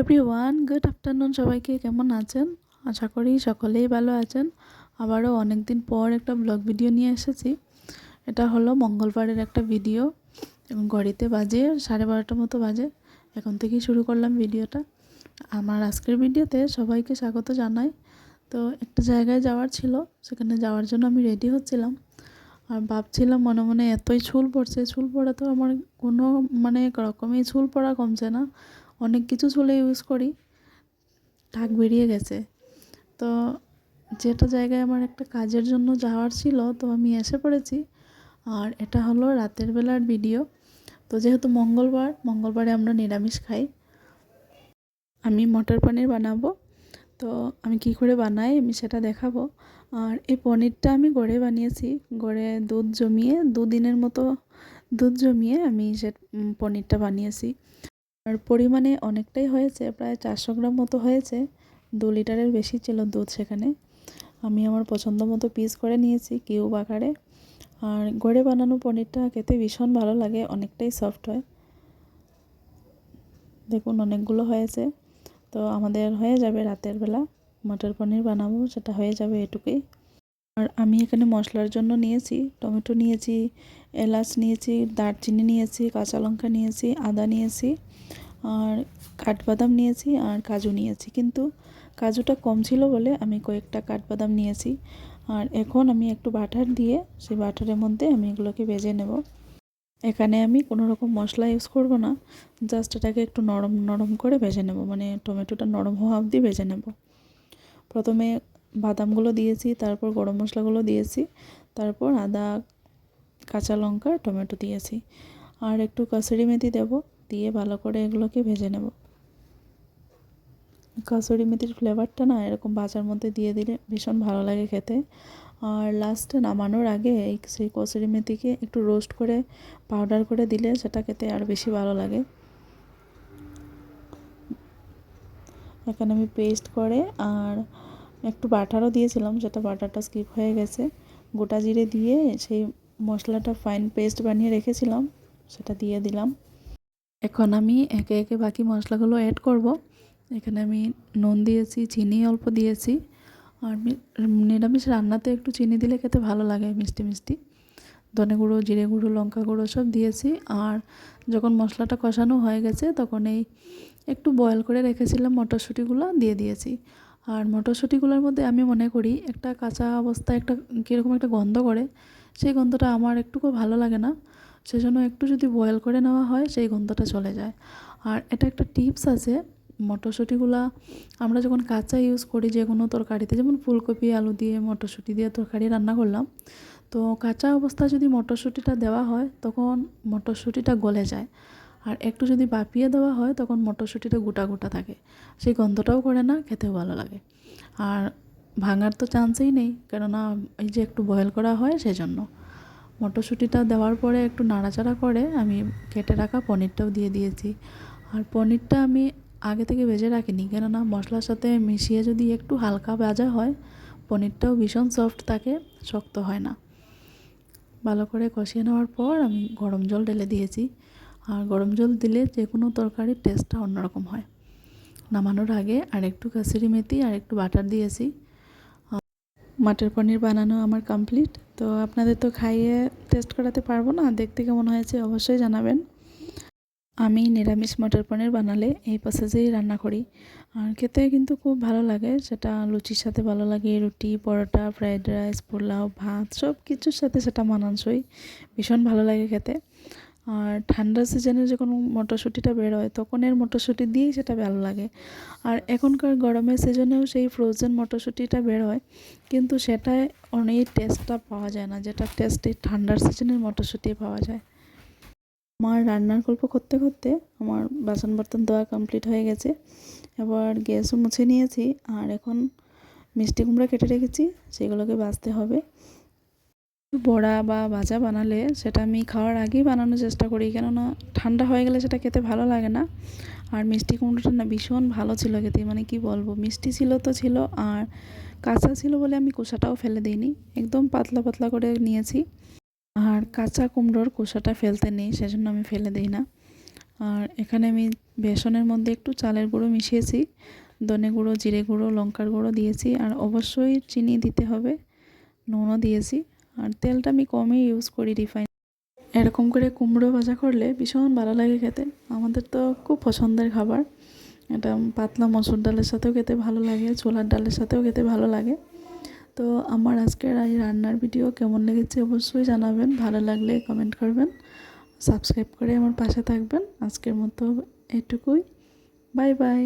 Everyone good afternoon সবাইকে, কেমন আছেন? আশা করি সকলেই ভালো আছেন। আবারও অনেক দিন পর একটা ব্লগ ভিডিও নিয়ে এসেছি। এটা হলো মঙ্গলবারের একটা ভিডিও এবং ঘড়িতে বাজে সাড়ে বারোটার মতো বাজে। এখন থেকেই শুরু করলাম ভিডিওটা আমার আজকের ভিডিওতে সবাইকে স্বাগত জানাই। তো একটা জায়গায় যাওয়ার ছিল। সেখানে যাওয়ার জন্য আমি রেডি হচ্ছিলাম। আর ভাবছিলাম মনে মনে এতই চুল পড়ছে। চুল পড়া তো আমার কোনো মানে রকমই চুল পড়া কমছে না। অনেক কিছু চুলে ইউজ করি ঢাক বেরিয়ে গেছে। তো যেটা জায়গায় আমার একটা কাজের জন্য যাওয়ার ছিল, তো আমি এসে পড়েছি। আর এটা হলো রাতের বেলার ভিডিও তো যেহেতু মঙ্গলবার, মঙ্গলবারে আমরা নিরামিষ খাই। আমি মটর পনির বানাবো। তো আমি কি করে বানাই, আমি সেটা দেখাবো। আর এই পনিরটা আমি গড়ে বানিয়েছি। গড়ে দুধ জমিয়ে, দুদিনের মতো দুধ জমিয়ে আমি সে পনিরটা বানিয়েছি। আর পরিমাণে অনেকটাই হয়েছে, প্রায় চারশো গ্রাম মতো হয়েছে। দু লিটারের বেশি ছিল দুধ সেখানে। আমি আমার পছন্দ মতো পিস করে নিয়েছি কিউব আকারে। আর গড়ে বানানো পনিরটা খেতে ভীষণ ভালো লাগে, অনেকটাই সফট হয়। দেখুন, অনেকগুলো হয়েছে। তো আমাদের হয়ে যাবে রাতের বেলা। মটর পনির বানাবো, সেটা হয়ে যাবে এটুকুই। আর আমি এখানে মশলার জন্য নিয়েছি, টমেটো নিয়েছি এলাচ নিয়েছি, দারচিনি নিয়েছি, কাঁচা লঙ্কা নিয়েছি, আদা নিয়েছি, আর কাঠবাদাম নিয়েছি আর কাজু নিয়েছি। কিন্তু কাজুটা কম ছিল বলে আমি কয়েকটা কাঠবাদাম নিয়েছি। আর এখন আমি একটু বাটার দিয়ে সেই বাটারের মধ্যে আমি এগুলোকে ভেজে নেব। এখানে আমি কোনো রকম মশলা ইউজ করব না, জাস্ট এটাকে একটু নরম নরম করে ভেজে নেব। মানে টমেটোটা নরম হওয়া অবধি ভেজে নেব। প্রথমে বাদামগুলো দিয়েছি, তারপর গরম মশলাগুলো দিয়েছি, তারপর আদা কাঁচা লঙ্কা, টমেটো দিয়েছি। আর একটু কসুরি মেথি দেবো, দিয়ে ভালো করে এগুলোকে ভেজে নেব। কাসুরি মেথির ফ্লেভারটা না এরকম বাজার মধ্যে দিয়ে দিলে ভীষণ ভালো লাগে খেতে। আর লাস্টে নামানোর আগে এই সেই কসুরি মেথিকে একটু রোস্ট করে পাউডার করে দিলে সেটা খেতে আরও বেশি ভালো লাগে। এখানে আমি পেস্ট করে আর একটু বাটারও দিয়েছিলাম, সেটা বাটারটা স্কিপ হয়ে গেছে। গোটা জিরে দিয়ে সেই মশলাটা ফাইন পেস্ট বানিয়ে রেখেছিলাম, সেটা দিয়ে দিলাম। এখন আমি একে একে বাকি মশলাগুলো অ্যাড করব। এখানে আমি নুন দিয়েছি, চিনি অল্প দিয়েছি, আর নিরামিষ রান্নাতে একটু চিনি দিলে খেতে ভালো লাগে, মিষ্টি মিষ্টি। ধনে গুঁড়ো, জিরে গুঁড়ো, লঙ্কা গুঁড়ো সব দিয়েছি, আর যখন মশলাটা কষানো হয়ে গেছে, তখন এই একটু বয়েল করে রেখেছিলাম মটরশুঁটিগুলো দিয়ে দিয়েছি। আর মটরশুঁটিগুলোর মধ্যে আমি মনে করি একটা কাঁচা অবস্থায় একটা কীরকম একটা গন্ধ করে সেই গন্ধটা আমার একটুকু ভালো লাগে না। সেজন্য একটু যদি বয়েল করে নেওয়া হয়, সেই গন্ধটা চলে যায়। আর এটা একটা টিপস আছে, মটরশুঁটিগুলা আমরা যখন কাঁচা ইউজ করি যে কোনো তরকারিতে, যেমন ফুলকপি, আলু দিয়ে মটরশুঁটি দিয়ে তরকারি রান্না করলাম, তো কাঁচা অবস্থায় যদি মটরশুঁটিটা দেওয়া হয়, তখন মটরশুঁটিটা গলে যায়। আর একটু যদি বাপিয়ে দেওয়া হয়, তখন মটরশুঁটিটা গোটা গোটা থাকে। সেই গন্ধটাও করে না, খেতেও ভালো লাগে। আর ভাঙার তো চান্সেই নেই। কেননা এই যে একটু বয়েল করা হয় সেজন্য। মটরশুঁটিটা দেওয়ার পরে একটু নাড়াচাড়া করে আমি কেটে রাখা পনিরটাও দিয়ে দিয়েছি। আর পনিরটা আমি আগে থেকে ভেজে রাখিনি, কেননা মশলার সাথে মিশিয়ে যদি একটু হালকা ভাজা হয়, পনিরটাও ভীষণ সফট থাকে, শক্ত হয় না। ভালো করে কষিয়ে নেওয়ার পর আমি গরম জল ঢেলে দিয়েছি। আর গরম জল দিলে যে কোনো তরকারির টেস্টটা অন্যরকম হয়। নামানোর আগে আর একটু কাসুরি মেথি আর একটু বাটার দিয়েছি। মাটার পনির বানানো আমার কমপ্লিট তো আপনাদের তো খাইয়ে টেস্ট করাতে পারব না। দেখতে কেমন হয়েছে অবশ্যই জানাবেন। আমি নিরামিষ মটর পনির বানালে এই প্রসেসেই রান্না করি। আর খেতে কিন্তু খুব ভালো লাগে। সেটা লুচির সাথে ভালো লাগে, রুটি, পরোটা ফ্রাইড রাইস পোলাও, ভাত সব কিছুর সাথে সেটা মানানসই। ভীষণ ভালো লাগে খেতে। আর ঠান্ডার সিজনে যখন মটরশুঁটিটা বেরোয় তখন এর মটরশুঁটি দিয়েই সেটা ভালো লাগে। আর এখনকার গরমের সিজনেও সেই ফ্রোজেন মটরশুঁটিটা বেরোয়, কিন্তু সেটায় অনেক টেস্টটা পাওয়া যায় না, যেটা টেস্ট ঠান্ডার সিজনের মটরশুঁটি পাওয়া যায়। আমার রান্নার গল্প করতে করতে আমার বাসন বর্তন দেওয়া কমপ্লিট হয়ে গেছে। এবার গ্যাসও মুছে নিয়েছি, আর এখন মিষ্টি কুমড়া কেটে রেখেছি, সেগুলোকে বাঁচতে হবে। বড়া বা ভাজা বানালে সেটা আমি খাওয়ার আগেই বানানোর চেষ্টা করি। কেননা ঠান্ডা হয়ে গেলে সেটা খেতে ভালো লাগে না। আর মিষ্টি কুমড়োটা না ভীষণ ভালো ছিল খেতে মানে কি বলব? মিষ্টি ছিল তো ছিল, আর কাঁচা ছিল বলে আমি কোষাটাও ফেলে দিইনি। একদম পাতলা পাতলা করে নিয়েছি। আর কাঁচা কুমড়োর কোষাটা ফেলতে নেই, সেজন্য আমি ফেলে দিই না। আর এখানে আমি বেসনের মধ্যে একটু চালের গুঁড়ো মিশিয়েছি, ধনে গুঁড়ো, জিরে গুঁড়ো, লঙ্কার গুঁড়ো দিয়েছি, আর অবশ্যই চিনি দিতে হবে, নুনও দিয়েছি। আর তেলটা আমি কমই ইউজ করি রিফাইন এরকম করে কুমড়ো ভাজা করলে ভীষণ ভালো লাগে খেতে। আমাদের তো খুব পছন্দের খাবার। এটা পাতলা মসুর ডালের সাথেও খেতে ভালো লাগে, ছোলার ডালের সাথেও খেতে ভালো লাগে। তো আমার আজকের এই রান্নার ভিডিও কেমন লেগেছে অবশ্যই জানাবেন। ভালো লাগলে কমেন্ট করবেন। সাবস্ক্রাইব করে আমার পাশে থাকবেন। আজকের মতো এটুকুই। Bye bye